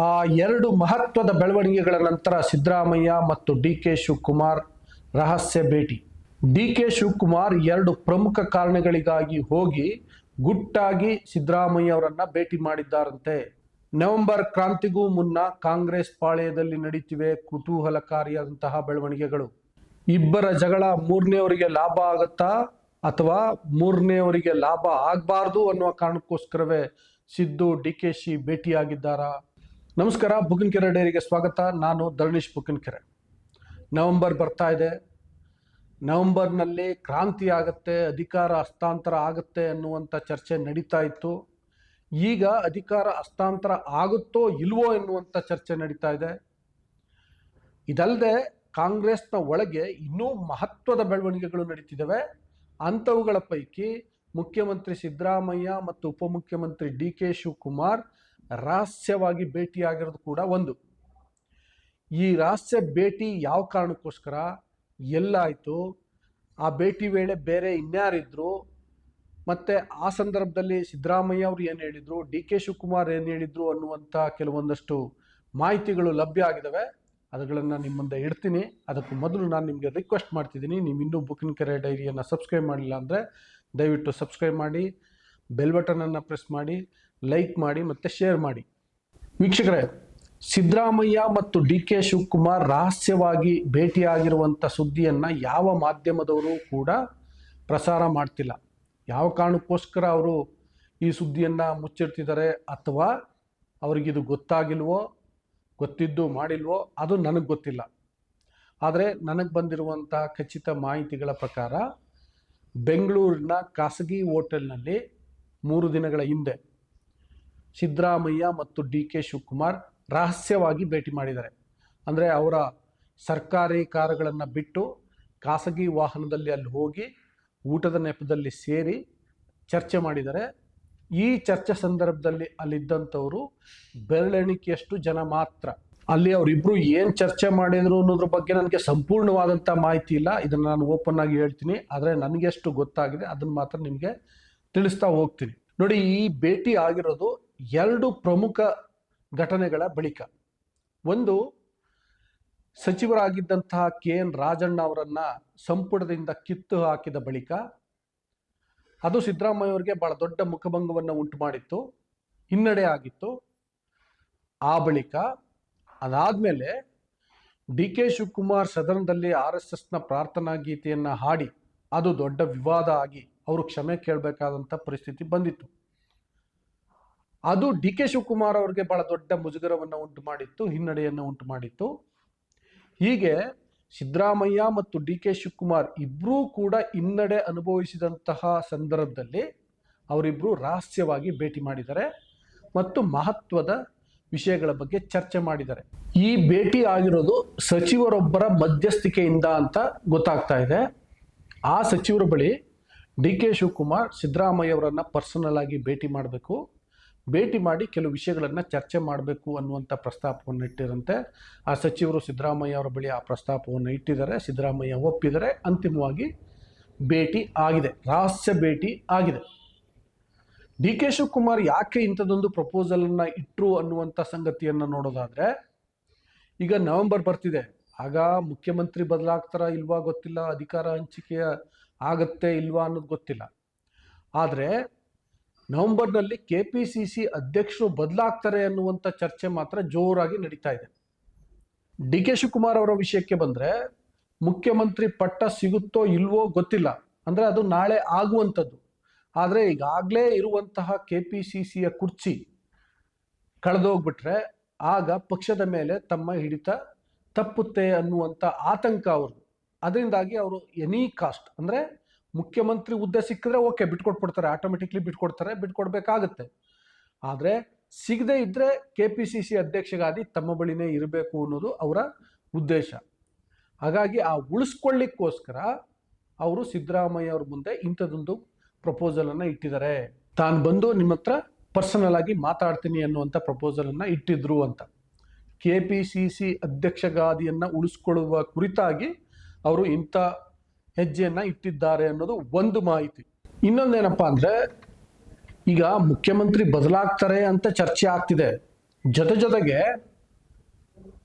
ಆ ಎರಡು ಮಹತ್ವದ ಬೆಳವಣಿಗೆಗಳ ನಂತರ ಸಿದ್ದರಾಮಯ್ಯ ಮತ್ತು ಡಿ ಕೆ ಶಿವಕುಮಾರ್ ರಹಸ್ಯ ಭೇಟಿ. ಡಿ ಕೆ ಶಿವಕುಮಾರ್ ಎರಡು ಪ್ರಮುಖ ಕಾರಣಗಳಿಗಾಗಿ ಹೋಗಿ ಗುಟ್ಟಾಗಿ ಸಿದ್ದರಾಮಯ್ಯ ಅವರನ್ನ ಭೇಟಿ ಮಾಡಿದ್ದಾರಂತೆ. ನವೆಂಬರ್ ಕ್ರಾಂತಿಗೂ ಮುನ್ನ ಕಾಂಗ್ರೆಸ್ ಪಾಳೆಯದಲ್ಲಿ ನಡೀತಿವೆ ಕುತೂಹಲಕಾರಿಯಾದಂತಹ ಬೆಳವಣಿಗೆಗಳು. ಇಬ್ಬರ ಜಗಳ ಮೂರನೇವರಿಗೆ ಲಾಭ ಆಗತ್ತಾ ಅಥವಾ ಮೂರನೇವರಿಗೆ ಲಾಭ ಆಗಬಾರ್ದು ಅನ್ನುವ ಕಾರಣಕ್ಕೋಸ್ಕರವೇ ಸಿದ್ದು ಡಿ ಕೆ ಶಿ ಭೇಟಿಯಾಗಿದ್ದಾರಾ? ನಮಸ್ಕಾರ ಬುಕಿನ್ಕೆರೆ ಡೈರಿಗೆ ಸ್ವಾಗತ. ನಾನು ಧರಣೀಶ್ ಬುಕಿನ್ಕೆರೆ ನವೆಂಬರ್ ಬರ್ತಾ ಇದೆ. ನವೆಂಬರ್ನಲ್ಲಿ ಕ್ರಾಂತಿ ಆಗತ್ತೆ, ಅಧಿಕಾರ ಹಸ್ತಾಂತರ ಆಗುತ್ತೆ ಅನ್ನುವಂಥ ಚರ್ಚೆ ನಡೀತಾ ಇತ್ತು. ಈಗ ಅಧಿಕಾರ ಹಸ್ತಾಂತರ ಆಗುತ್ತೋ ಇಲ್ವೋ ಎನ್ನುವಂಥ ಚರ್ಚೆ ನಡೀತಾ ಇದೆ. ಇದಲ್ಲದೆ ಕಾಂಗ್ರೆಸ್ನ ಒಳಗೆ ಇನ್ನೂ ಮಹತ್ವದ ಬೆಳವಣಿಗೆಗಳು ನಡೀತಿದ್ದಾವೆ. ಅಂಥವುಗಳ ಪೈಕಿ ಮುಖ್ಯಮಂತ್ರಿ ಸಿದ್ದರಾಮಯ್ಯ ಮತ್ತು ಉಪಮುಖ್ಯಮಂತ್ರಿ ಡಿ ಕೆ ಶಿವಕುಮಾರ್ ರಹಸ್ಯವಾಗಿ ಭೇಟಿಯಾಗಿರೋದು ಕೂಡ ಒಂದು. ಈ ರಹಸ್ಯ ಭೇಟಿ ಯಾವ ಕಾರಣಕ್ಕೋಸ್ಕರ? ಎಲ್ಲಾಯಿತು ಆ ಭೇಟಿ ವೇಳೆ ಬೇರೆ ಇನ್ಯಾರಿದ್ರು? ಮತ್ತು ಆ ಸಂದರ್ಭದಲ್ಲಿ ಸಿದ್ದರಾಮಯ್ಯ ಅವರು ಏನು ಹೇಳಿದರು? ಡಿ ಕೆ ಶಿವಕುಮಾರ್ ಏನು ಹೇಳಿದರು ಅನ್ನುವಂಥ ಕೆಲವೊಂದಷ್ಟು ಮಾಹಿತಿಗಳು ಲಭ್ಯ ಆಗಿದ್ದಾವೆ ಅದುಗಳನ್ನು ನಿಮ್ಮ ಮುಂದೆ ಇಡ್ತೀನಿ. ಅದಕ್ಕೂ ಮೊದಲು ನಾನು ನಿಮಗೆ ರಿಕ್ವೆಸ್ಟ್ ಮಾಡ್ತಿದ್ದೀನಿ. ನೀವು ಇನ್ನೂ ಬುಕ್ಕಿನ ಕೆರೆ ಡೈರಿಯನ್ನು ಸಬ್ಸ್ಕ್ರೈಬ್ ಮಾಡಿಲ್ಲ ಅಂದರೆ ದಯವಿಟ್ಟು ಸಬ್ಸ್ಕ್ರೈಬ್ ಮಾಡಿ ಬೆಲ್ ಬಟನನ್ನು ಪ್ರೆಸ್ ಮಾಡಿ. ಲೈಕ್ ಮಾಡಿ ಮತ್ತು ಶೇರ್ ಮಾಡಿ. ವೀಕ್ಷಕರೇ, ಸಿದ್ದರಾಮಯ್ಯ ಮತ್ತು ಡಿ ಕೆ ಶಿವಕುಮಾರ್ ರಹಸ್ಯವಾಗಿ ಭೇಟಿಯಾಗಿರುವಂಥ ಸುದ್ದಿಯನ್ನು ಯಾವ ಮಾಧ್ಯಮದವರು ಕೂಡ ಪ್ರಸಾರ ಮಾಡ್ತಿಲ್ಲ. ಯಾವ ಕಾರಣಕ್ಕೋಸ್ಕರ ಅವರು ಈ ಸುದ್ದಿಯನ್ನು ಮುಚ್ಚಿರ್ತಿದ್ದಾರೆ ಅಥವಾ ಅವ್ರಿಗಿದು ಗೊತ್ತಾಗಿಲ್ವೋ, ಗೊತ್ತಿದ್ದು ಮಾಡಿಲ್ವೋ, ಅದು ನನಗೆ ಗೊತ್ತಿಲ್ಲ. ಆದರೆ ನನಗೆ ಬಂದಿರುವಂಥ ಖಚಿತ ಮಾಹಿತಿಗಳ ಪ್ರಕಾರ, ಬೆಂಗಳೂರಿನ ಖಾಸಗಿ ಹೋಟೆಲ್ನಲ್ಲಿ ಮೂರು ದಿನಗಳ ಹಿಂದೆ ಸಿದ್ದರಾಮಯ್ಯ ಮತ್ತು ಡಿ ಕೆ ಶಿವಕುಮಾರ್ ರಹಸ್ಯವಾಗಿ ಭೇಟಿ ಮಾಡಿದ್ದಾರೆ. ಅಂದರೆ ಅವರ ಸರ್ಕಾರಿ ಕಾರುಗಳನ್ನು ಬಿಟ್ಟು ಖಾಸಗಿ ವಾಹನದಲ್ಲಿ ಅಲ್ಲಿ ಹೋಗಿ ಊಟದ ನೆಪದಲ್ಲಿ ಸೇರಿ ಚರ್ಚೆ ಮಾಡಿದ್ದಾರೆ. ಈ ಚರ್ಚೆ ಸಂದರ್ಭದಲ್ಲಿ ಅಲ್ಲಿದ್ದಂಥವರು ಬೆರಳೆಣಿಕೆಯಷ್ಟು ಜನ ಮಾತ್ರ. ಅಲ್ಲಿ ಅವರಿಬ್ಬರು ಏನು ಚರ್ಚೆ ಮಾಡಿದ್ರು ಅನ್ನೋದ್ರ ಬಗ್ಗೆ ನನಗೆ ಸಂಪೂರ್ಣವಾದಂಥ ಮಾಹಿತಿ ಇಲ್ಲ. ಇದನ್ನು ನಾನು ಓಪನ್ ಆಗಿ ಹೇಳ್ತೀನಿ. ಆದರೆ ನನಗೆ ಎಷ್ಟು ಗೊತ್ತಾಗಿದೆ ಅದನ್ನು ಮಾತ್ರ ನಿಮಗೆ ತಿಳಿಸ್ತಾ ಹೋಗ್ತೀನಿ. ನೋಡಿ, ಈ ಭೇಟಿ ಆಗಿರೋದು ಎರಡು ಪ್ರಮುಖ ಘಟನೆಗಳ ಬಳಿಕ. ಒಂದು, ಸಚಿವರಾಗಿದ್ದಂತಹ ಕೆ ಎನ್ ರಾಜಣ್ಣ ಅವರನ್ನ ಸಂಪುಟದಿಂದ ಕಿತ್ತು ಹಾಕಿದ ಬಳಿಕ ಅದು ಸಿದ್ದರಾಮಯ್ಯ ಅವರಿಗೆ ಬಹಳ ದೊಡ್ಡ ಮುಖಭಂಗವನ್ನು ಉಂಟು ಮಾಡಿತ್ತು ಹಿನ್ನಡೆ ಆಗಿತ್ತು. ಆ ಬಳಿಕ ಅದಾದಮೇಲೆ ಡಿ ಕೆ ಶಿವಕುಮಾರ್ ಸದನದಲ್ಲಿ ಆರ್ ಎಸ್ ಎಸ್ನ ಪ್ರಾರ್ಥನಾ ಗೀತೆಯನ್ನು ಹಾಡಿ, ಅದು ದೊಡ್ಡ ವಿವಾದ ಆಗಿ ಅವರು ಕ್ಷಮೆ ಕೇಳಬೇಕಾದಂಥ ಪರಿಸ್ಥಿತಿ ಬಂದಿತ್ತು. ಅದು ಡಿ ಕೆ ಶಿವಕುಮಾರ್ ಅವರಿಗೆ ಬಹಳ ದೊಡ್ಡ ಮುಜುಗರವನ್ನು ಉಂಟು ಮಾಡಿತ್ತು ಹಿನ್ನಡೆಯನ್ನು ಉಂಟು ಮಾಡಿತ್ತು ಹೀಗೆ ಸಿದ್ದರಾಮಯ್ಯ ಮತ್ತು ಡಿ ಕೆ ಶಿವಕುಮಾರ್ ಇಬ್ಬರೂ ಕೂಡ ಹಿನ್ನಡೆ ಅನುಭವಿಸಿದಂತಹ ಸಂದರ್ಭದಲ್ಲಿ ಅವರಿಬ್ಬರು ರಹಸ್ಯವಾಗಿ ಭೇಟಿ ಮಾಡಿದ್ದಾರೆ ಮತ್ತು ಮಹತ್ವದ ವಿಷಯಗಳ ಬಗ್ಗೆ ಚರ್ಚೆ ಮಾಡಿದ್ದಾರೆ. ಈ ಭೇಟಿ ಆಗಿರೋದು ಸಚಿವರೊಬ್ಬರ ಮಧ್ಯಸ್ಥಿಕೆಯಿಂದ ಅಂತ ಗೊತ್ತಾಗ್ತಾ ಇದೆ. ಆ ಸಚಿವರ ಬಳಿ ಡಿ ಕೆ ಶಿವಕುಮಾರ್ ಸಿದ್ದರಾಮಯ್ಯ ಅವರನ್ನು ಪರ್ಸನಲ್ ಆಗಿ ಭೇಟಿ ಮಾಡಬೇಕು. ಭೇಟಿ ಮಾಡಿ ಕೆಲವು ವಿಷಯಗಳನ್ನು ಚರ್ಚೆ ಮಾಡಬೇಕು ಅನ್ನುವಂಥ ಪ್ರಸ್ತಾಪವನ್ನು ಇಟ್ಟಿರಂತೆ. ಆ ಸಚಿವರು ಸಿದ್ದರಾಮಯ್ಯ ಅವರ ಬಳಿ ಆ ಪ್ರಸ್ತಾಪವನ್ನು ಇಟ್ಟಿದ್ದಾರೆ. ಸಿದ್ದರಾಮಯ್ಯ ಒಪ್ಪಿದರೆ ಅಂತಿಮವಾಗಿ ಭೇಟಿ ಆಗಿದೆ. ರಹಸ್ಯ ಭೇಟಿ ಆಗಿದೆ. ಡಿ ಕೆ ಶಿವಕುಮಾರ್ ಯಾಕೆ ಇಂಥದ್ದೊಂದು ಪ್ರಪೋಸಲನ್ನು ಇಟ್ಟರು ಅನ್ನುವಂಥ ಸಂಗತಿಯನ್ನು ನೋಡೋದಾದರೆ, ಈಗ ನವೆಂಬರ್ ಬರ್ತಿದೆ. ಆಗ ಮುಖ್ಯಮಂತ್ರಿ ಬದಲಾಗ್ತಾರ ಇಲ್ವಾ ಗೊತ್ತಿಲ್ಲ. ಅಧಿಕಾರ ಹಂಚಿಕೆಯ ಆಗತ್ತೆ ಇಲ್ವಾ ಅನ್ನೋದು ಗೊತ್ತಿಲ್ಲ. ಆದರೆ ನವೆಂಬರ್ನಲ್ಲಿ ಕೆ ಪಿ ಸಿ ಸಿ ಅಧ್ಯಕ್ಷರು ಬದಲಾಗ್ತಾರೆ ಅನ್ನುವಂಥ ಚರ್ಚೆ ಮಾತ್ರ ಜೋರಾಗಿ ನಡೀತಾ ಇದೆ. ಡಿ ಕೆ ಶಿವಕುಮಾರ್ ಅವರ ವಿಷಯಕ್ಕೆ ಬಂದರೆ ಮುಖ್ಯಮಂತ್ರಿ ಪಟ್ಟ ಸಿಗುತ್ತೋ ಇಲ್ವೋ ಗೊತ್ತಿಲ್ಲ. ಅಂದರೆ ಅದು ನಾಳೆ ಆಗುವಂಥದ್ದು. ಆದರೆ ಈಗಾಗಲೇ ಇರುವಂತಹ ಕೆ ಪಿ ಸಿ ಸಿಯ ಕುರ್ಚಿ ಕಳೆದೋಗ್ಬಿಟ್ರೆ ಆಗ ಪಕ್ಷದ ಮೇಲೆ ತಮ್ಮ ಹಿಡಿತ ತಪ್ಪುತ್ತೆ ಅನ್ನುವಂಥ ಆತಂಕ ಅವರು ಅದರಿಂದಾಗಿ ಅವರು ಎನಿ ಕಾಸ್ಟ್, ಅಂದರೆ ಮುಖ್ಯಮಂತ್ರಿ ಹುದ್ದೆ ಸಿಕ್ಕಿದ್ರೆ ಓಕೆ, ಬಿಟ್ಕೊಟ್ಬಿಡ್ತಾರೆ ಆಟೋಮೆಟಿಕ್ಲಿ ಬಿಟ್ಕೊಡ್ತಾರೆ, ಬಿಟ್ಕೊಡ್ಬೇಕಾಗತ್ತೆ. ಆದರೆ ಸಿಗದೇ ಇದ್ದರೆ ಕೆ ಪಿ ಸಿ ಸಿ ಅಧ್ಯಕ್ಷಗಾದಿ ತಮ್ಮ ಬಳಿನೇ ಇರಬೇಕು ಅನ್ನೋದು ಅವರ ಉದ್ದೇಶ. ಹಾಗಾಗಿ ಆ ಉಳಿಸ್ಕೊಳ್ಳಿಕ್ಕೋಸ್ಕರ ಅವರು ಸಿದ್ದರಾಮಯ್ಯ ಅವ್ರ ಮುಂದೆ ಇಂಥದ್ದೊಂದು ಪ್ರಪೋಸಲನ್ನು ಇಟ್ಟಿದ್ದಾರೆ. ತಾನು ಬಂದು ನಿಮ್ಮ ಹತ್ರ ಪರ್ಸನಲ್ ಆಗಿ ಮಾತಾಡ್ತೀನಿ ಅನ್ನುವಂಥ ಪ್ರಪೋಸಲನ್ನು ಇಟ್ಟಿದ್ರು ಅಂತ. ಕೆ ಪಿ ಸಿ ಸಿ ಅಧ್ಯಕ್ಷಗಾದಿಯನ್ನು ಉಳಿಸ್ಕೊಳ್ಳುವ ಕುರಿತಾಗಿ ಅವರು ಇಂಥ ಹೆಜ್ಜೆಯನ್ನು ಇಟ್ಟಿದ್ದಾರೆ ಅನ್ನೋದು ಒಂದು ಮಾಹಿತಿ. ಇನ್ನೊಂದೇನಪ್ಪ ಅಂದ್ರೆ, ಈಗ ಮುಖ್ಯಮಂತ್ರಿ ಬದಲಾಗ್ತಾರೆ ಅಂತ ಚರ್ಚೆ ಆಗ್ತಿದೆ. ಜೊತೆ ಜೊತೆಗೆ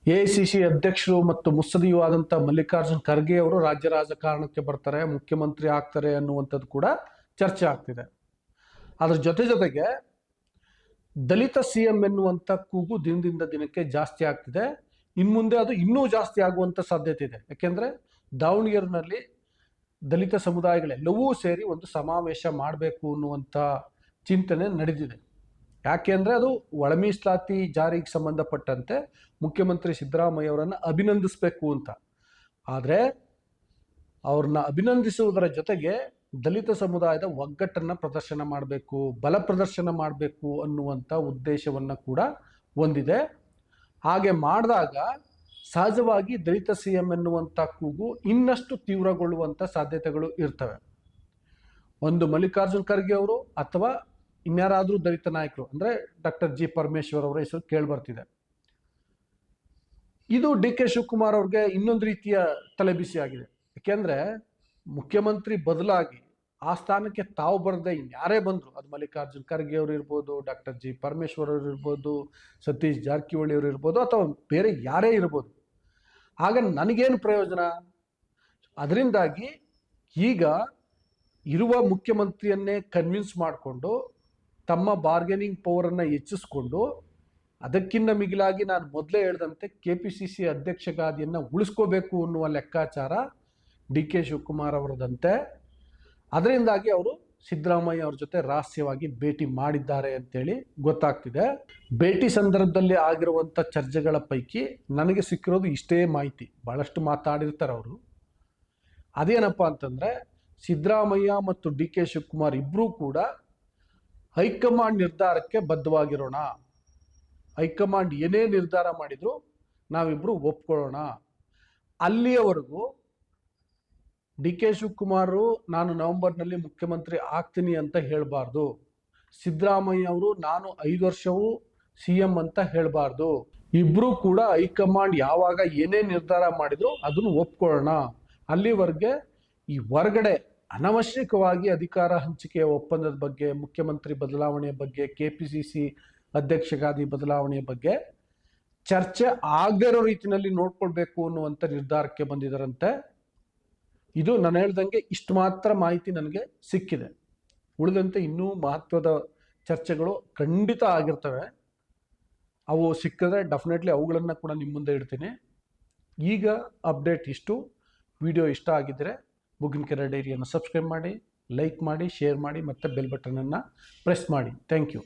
ಎ ಸಿ ಸಿ ಅಧ್ಯಕ್ಷರು ಮತ್ತು ಮುತ್ಸದಿಯೂ ಮಲ್ಲಿಕಾರ್ಜುನ್ ಖರ್ಗೆ ಅವರು ರಾಜ್ಯ ರಾಜಕಾರಣಕ್ಕೆ ಬರ್ತಾರೆ, ಮುಖ್ಯಮಂತ್ರಿ ಆಗ್ತಾರೆ ಅನ್ನುವಂಥದ್ದು ಕೂಡ ಚರ್ಚೆ ಆಗ್ತಿದೆ. ಅದ್ರ ಜೊತೆ ಜೊತೆಗೆ ದಲಿತ ಸಿ ಎಂ ಎನ್ನುವಂಥ ಕೂಗು ದಿನದಿಂದ ದಿನಕ್ಕೆ ಜಾಸ್ತಿ ಆಗ್ತಿದೆ. ಇನ್ನು ಮುಂದೆ ಅದು ಇನ್ನೂ ಜಾಸ್ತಿ ಆಗುವಂಥ ಸಾಧ್ಯತೆ ಇದೆ. ಯಾಕೆಂದರೆ ದಾವಣಗೆರೆನಲ್ಲಿ ದಲಿತ ಸಮುದಾಯಗಳೆಲ್ಲವೂ ಸೇರಿ ಒಂದು ಸಮಾವೇಶ ಮಾಡಬೇಕು ಅನ್ನುವಂಥ ಚಿಂತನೆ ನಡೆದಿದೆ. ಯಾಕೆ ಅಂದರೆ ಅದು ಒಳಮೀಸ್ಲಾತಿ ಜಾರಿಗೆ ಸಂಬಂಧಪಟ್ಟಂತೆ ಮುಖ್ಯಮಂತ್ರಿ ಸಿದ್ದರಾಮಯ್ಯ ಅವರನ್ನು ಅಭಿನಂದಿಸಬೇಕು ಅಂತ. ಆದರೆ ಅವ್ರನ್ನ ಅಭಿನಂದಿಸುವುದರ ಜೊತೆಗೆ ದಲಿತ ಸಮುದಾಯದ ಒಗ್ಗಟ್ಟನ್ನು ಪ್ರದರ್ಶನ ಮಾಡಬೇಕು, ಬಲ ಪ್ರದರ್ಶನ ಮಾಡಬೇಕು ಅನ್ನುವಂಥ ಉದ್ದೇಶವನ್ನು ಕೂಡ ಹೊಂದಿದೆ. ಹಾಗೆ ಮಾಡಿದಾಗ ಸಹಜವಾಗಿ ದಲಿತ ಸಿ ಎಂ ಎನ್ನುವಂಥ ಕೂಗು ಇನ್ನಷ್ಟು ತೀವ್ರಗೊಳ್ಳುವಂಥ ಸಾಧ್ಯತೆಗಳು ಇರ್ತವೆ. ಒಂದು ಮಲ್ಲಿಕಾರ್ಜುನ್ ಖರ್ಗೆ ಅವರು ಅಥವಾ ಇನ್ಯಾರಾದರೂ ದಲಿತ ನಾಯಕರು, ಅಂದರೆ ಡಾಕ್ಟರ್ ಜಿ ಪರಮೇಶ್ವರ್ ಅವರ ಹೆಸರು ಕೇಳಿಬರ್ತಿದೆ. ಇದು ಡಿ ಕೆ ಶಿವಕುಮಾರ್ ಅವ್ರಿಗೆ ಇನ್ನೊಂದು ರೀತಿಯ ತಲೆಬಿಸಿ ಆಗಿದೆ. ಯಾಕೆಂದ್ರೆ ಮುಖ್ಯಮಂತ್ರಿ ಬದಲಾಗಿ ಆ ಸ್ಥಾನಕ್ಕೆ ತಾವು ಬರದೆ ಇನ್ಯಾರೇ ಬಂದರು, ಅದು ಮಲ್ಲಿಕಾರ್ಜುನ್ ಖರ್ಗೆ ಅವರು ಇರ್ಬೋದು, ಡಾಕ್ಟರ್ ಜಿ ಪರಮೇಶ್ವರ್ ಅವರು ಇರ್ಬೋದು, ಸತೀಶ್ ಜಾರಕಿಹೊಳಿ ಅವರು ಇರ್ಬೋದು, ಅಥವಾ ಬೇರೆ ಯಾರೇ ಇರ್ಬೋದು ಆಗ ನನಗೇನು ಪ್ರಯೋಜನ? ಅದರಿಂದಾಗಿ ಈಗ ಇರುವ ಮುಖ್ಯಮಂತ್ರಿಯನ್ನೇ ಕನ್ವಿನ್ಸ್ ಮಾಡಿಕೊಂಡು, ತಮ್ಮ ಬಾರ್ಗೇನಿಂಗ್ ಪವರನ್ನು ಹೆಚ್ಚಿಸ್ಕೊಂಡು, ಅದಕ್ಕಿಂತ ಮಿಗಿಲಾಗಿ ನಾನು ಮೊದಲೇ ಹೇಳಿದಂತೆ ಕೆ ಪಿ ಸಿ ಸಿ ಅಧ್ಯಕ್ಷಗಾದಿಯನ್ನು ಉಳಿಸ್ಕೋಬೇಕು ಅನ್ನುವ ಲೆಕ್ಕಾಚಾರ ಡಿ ಕೆ ಶಿವಕುಮಾರ್ ಅವರದಂತೆ. ಅದರಿಂದಾಗಿ ಅವರು ಸಿದ್ದರಾಮಯ್ಯ ಅವ್ರ ಜೊತೆ ರಹಸ್ಯವಾಗಿ ಭೇಟಿ ಮಾಡಿದ್ದಾರೆ ಅಂತೇಳಿ ಗೊತ್ತಾಗ್ತಿದೆ. ಭೇಟಿ ಸಂದರ್ಭದಲ್ಲಿ ಆಗಿರುವಂಥ ಚರ್ಚೆಗಳ ಪೈಕಿ ನನಗೆ ಸಿಕ್ಕಿರೋದು ಇಷ್ಟೇ ಮಾಹಿತಿ. ಭಾಳಷ್ಟು ಮಾತಾಡಿರ್ತಾರೆ ಅವರು. ಅದೇನಪ್ಪ ಅಂತಂದರೆ ಸಿದ್ದರಾಮಯ್ಯ ಮತ್ತು ಡಿ ಕೆ ಶಿವಕುಮಾರ್ ಇಬ್ಬರೂ ಕೂಡ ಹೈಕಮಾಂಡ್ ನಿರ್ಧಾರಕ್ಕೆ ಬದ್ಧವಾಗಿರೋಣ. ಹೈಕಮಾಂಡ್ ಏನೇ ನಿರ್ಧಾರ ಮಾಡಿದ್ರು ನಾವಿಬ್ಬರು ಒಪ್ಕೊಳ್ಳೋಣ. ಅಲ್ಲಿಯವರೆಗೂ ಡಿ ಕೆ ಶಿವಕುಮಾರ್, ನಾನು ನವೆಂಬರ್ನಲ್ಲಿ ಮುಖ್ಯಮಂತ್ರಿ ಆಗ್ತೀನಿ ಅಂತ ಹೇಳಬಾರ್ದು. ಸಿದ್ದರಾಮಯ್ಯ ಅವರು, ನಾನು ಐದು ವರ್ಷವೂ ಸಿ ಎಂ ಅಂತ ಹೇಳಬಾರ್ದು. ಇಬ್ಬರೂ ಕೂಡ ಹೈಕಮಾಂಡ್ ಯಾವಾಗ ಏನೇ ನಿರ್ಧಾರ ಮಾಡಿದ್ರು ಅದನ್ನು ಒಪ್ಕೊಳ್ಳೋಣ. ಅಲ್ಲಿವರೆಗೆ ಈ ಹೊರಗಡೆ ಅನವಶ್ಯಕವಾಗಿ ಅಧಿಕಾರ ಹಂಚಿಕೆಯ ಒಪ್ಪಂದದ ಬಗ್ಗೆ, ಮುಖ್ಯಮಂತ್ರಿ ಬದಲಾವಣೆಯ ಬಗ್ಗೆ, ಕೆ ಪಿ ಸಿ ಸಿ ಅಧ್ಯಕ್ಷಗಾದಿ ಬದಲಾವಣೆಯ ಬಗ್ಗೆ ಚರ್ಚೆ ಆಗದೇ ಇರೋ ರೀತಿಯಲ್ಲಿ ನೋಡ್ಕೊಳ್ಬೇಕು ಅನ್ನುವಂಥ ನಿರ್ಧಾರಕ್ಕೆ ಬಂದಿದ್ದಾರಂತೆ ಇದು ನಾನು ಹೇಳ್ದಂಗೆ ಇಷ್ಟು ಮಾತ್ರ ಮಾಹಿತಿ ನನಗೆ ಸಿಕ್ಕಿದೆ. ಉಳಿದಂತೆ ಇನ್ನೂ ಮಹತ್ವದ ಚರ್ಚೆಗಳು ಖಂಡಿತ ಆಗಿರ್ತವೆ. ಅವು ಸಿಕ್ಕಿದ್ರೆ ಡೆಫಿನೆಟ್ಲಿ ಅವುಗಳನ್ನು ಕೂಡ ನಿಮ್ಮ ಮುಂದೆ ಇಡ್ತೀನಿ. ಈಗ ಅಪ್ಡೇಟ್ ಇಷ್ಟು. ವಿಡಿಯೋ ಇಷ್ಟ ಆಗಿದ್ದರೆ ಮುಗಿನ ಕೆರೆ ಡೈರಿಯನ್ನು ಸಬ್ಸ್ಕ್ರೈಬ್ ಮಾಡಿ ಲೈಕ್ ಮಾಡಿ ಶೇರ್ ಮಾಡಿ ಮತ್ತು ಬೆಲ್ ಬಟನನ್ನು ಪ್ರೆಸ್ ಮಾಡಿ. Thank you